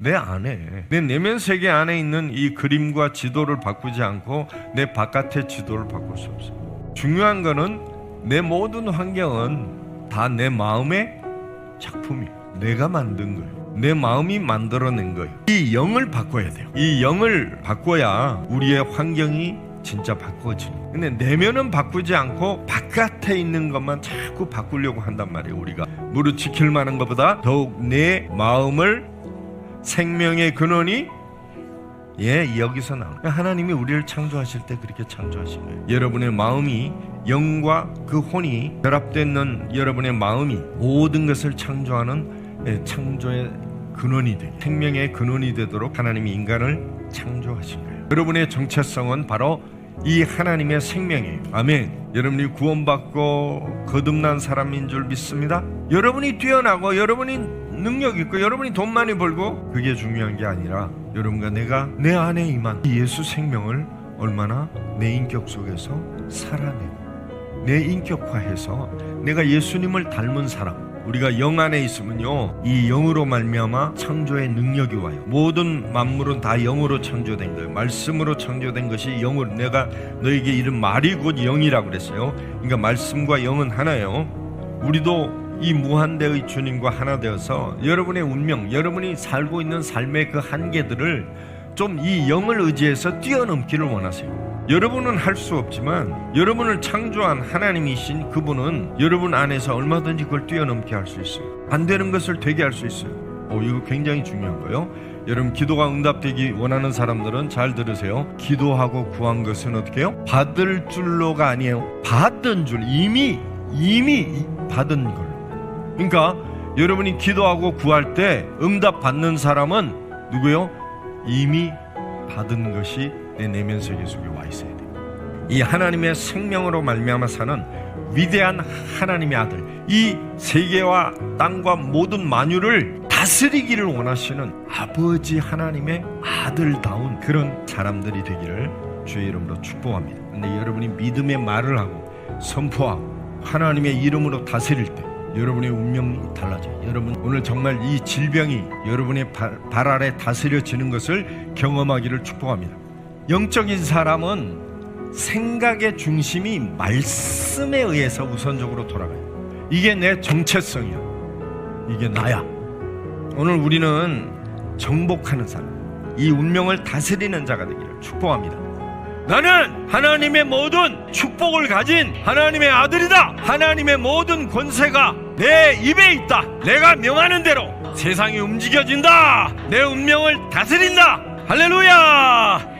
내 안에 내 내면 세계 안에 있는 이 그림과 지도를 바꾸지 않고 내 바깥의 지도를 바꿀 수 없어요. 중요한 거는 내 모든 환경은 다 내 마음의 작품이에요. 내가 만든 거예요. 내 마음이 만들어낸 거예요. 이 영을 바꿔야 돼요. 이 영을 바꿔야 우리의 환경이 진짜 바꿔지는. 근데 내면은 바꾸지 않고 바깥에 있는 것만 자꾸 바꾸려고 한단 말이에요. 우리가 무릇 지킬 만한 것보다 더욱 내 마음을 생명의 근원이 예 여기서 나와 하나님이 우리를 창조하실 때 그렇게 창조하신 거예요 여러분의 마음이 영과 그 혼이 결합되는 여러분의 마음이 모든 것을 창조하는 예, 창조의 근원이 되게 생명의 근원이 되도록 하나님이 인간을 창조하신 거예요 여러분의 정체성은 바로 이 하나님의 생명이에요. 아멘. 여러분이 구원받고 거듭난 사람인 줄 믿습니다. 여러분이 뛰어나고 여러분이 능력 있고 여러분이 돈 많이 벌고 그게 중요한 게 아니라 여러분과 내가 내 안에 임한 이 예수 생명을 얼마나 내 인격 속에서 살아내고 내 인격화해서 내가 예수님을 닮은 사람 우리가 영 안에 있으면요 이 영으로 말미암아 창조의 능력이 와요. 모든 만물은 다 영으로 창조된 거예요. 말씀으로 창조된 것이 영으로 내가 너에게 이른 말이 곧 영이라고 그랬어요. 그러니까 말씀과 영은 하나예요. 우리도 이 무한대의 주님과 하나 되어서 여러분의 운명 여러분이 살고 있는 삶의 그 한계들을 좀 이 영을 의지해서 뛰어넘기를 원하세요 여러분은 할 수 없지만 여러분을 창조한 하나님이신 그분은 여러분 안에서 얼마든지 그걸 뛰어넘게 할 수 있어요. 안 되는 것을 되게 할 수 있어요. 어, 이거 굉장히 중요한 거예요. 여러분 기도가 응답되기 원하는 사람들은 잘 들으세요. 기도하고 구한 것은 어떻게 해요? 받을 줄로가 아니에요. 받은 줄 이미 이미 받은 걸로. 그러니까 여러분이 기도하고 구할 때 응답 받는 사람은 누구요? 이미 받은 것이 내 내면 세계 속에 와 있어야 돼. 이 하나님의 생명으로 말미암아 사는 위대한 하나님의 아들, 이 세계와 땅과 모든 만유를 다스리기를 원하시는 아버지 하나님의 아들다운 그런 사람들이 되기를 주의 이름으로 축복합니다. 근데 여러분이 믿음의 말을 하고 선포하고 하나님의 이름으로 다스릴 때 여러분의 운명이 달라져요. 여러분 오늘 정말 이 질병이 여러분의 발, 발 아래 다스려지는 것을 경험하기를 축복합니다. 영적인 사람은 생각의 중심이 말씀에 의해서 우선적으로 돌아가요. 이게 내 정체성이야. 이게 나야. 오늘 우리는 정복하는 사람, 이 운명을 다스리는 자가 되기를 축복합니다. 나는 하나님의 모든 축복을 가진 하나님의 아들이다. 하나님의 모든 권세가 내 입에 있다. 내가 명하는 대로 세상이 움직여진다. 내 운명을 다스린다. 할렐루야!